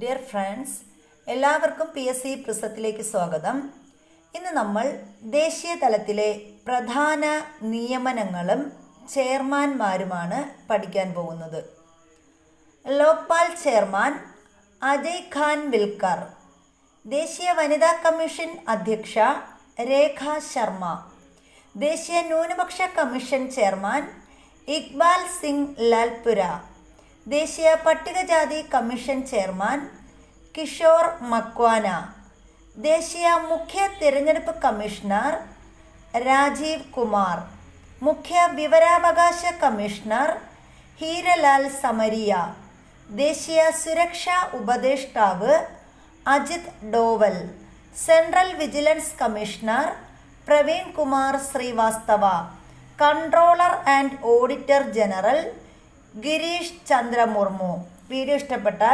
Dear friends എല്ലാവർക്കും P S C പ്രിസത്തിലേക്ക് സ്വാഗതം. ഇന്ന് നമ്മൾ ദേശീയ തലത്തിലെ പ്രധാന നിയമനങ്ങളും ചെയർമാൻമാരുമാണ് പഠിക്കാൻ പോകുന്നത്. ലോക്പാൽ ചെയർമാൻ അജയ് ഖാൻ വിൽക്കർ ദേശീയ വനിതാ കമ്മീഷൻ അധ്യക്ഷ രേഖ ശർമ്മ ദേശീയ ന്യൂനപക്ഷ കമ്മീഷൻ ചെയർമാൻ ഇക്ബാൽ സിംഗ് ലാൽപുര ദേശീയ പട്ടികജാതി കമ്മീഷൻ ചെയർമാൻ കിഷോർ മക്വാന ദേശീയ മുഖ്യ തിരഞ്ഞെടുപ്പ് കമ്മീഷണർ രാജീവ് കുമാർ മുഖ്യ വിവരാവകാശ കമ്മീഷണർ ഹീരലാൽ സമരിയ ദേശീയ സുരക്ഷാ ഉപദേഷ്ടാവ് Ajit Doval central vigilance commissioner Praveen Kumar Srivastava controller and auditor general Girish Chandra Murmu. Video ഇഷ്ടപ്പെട്ടാൽ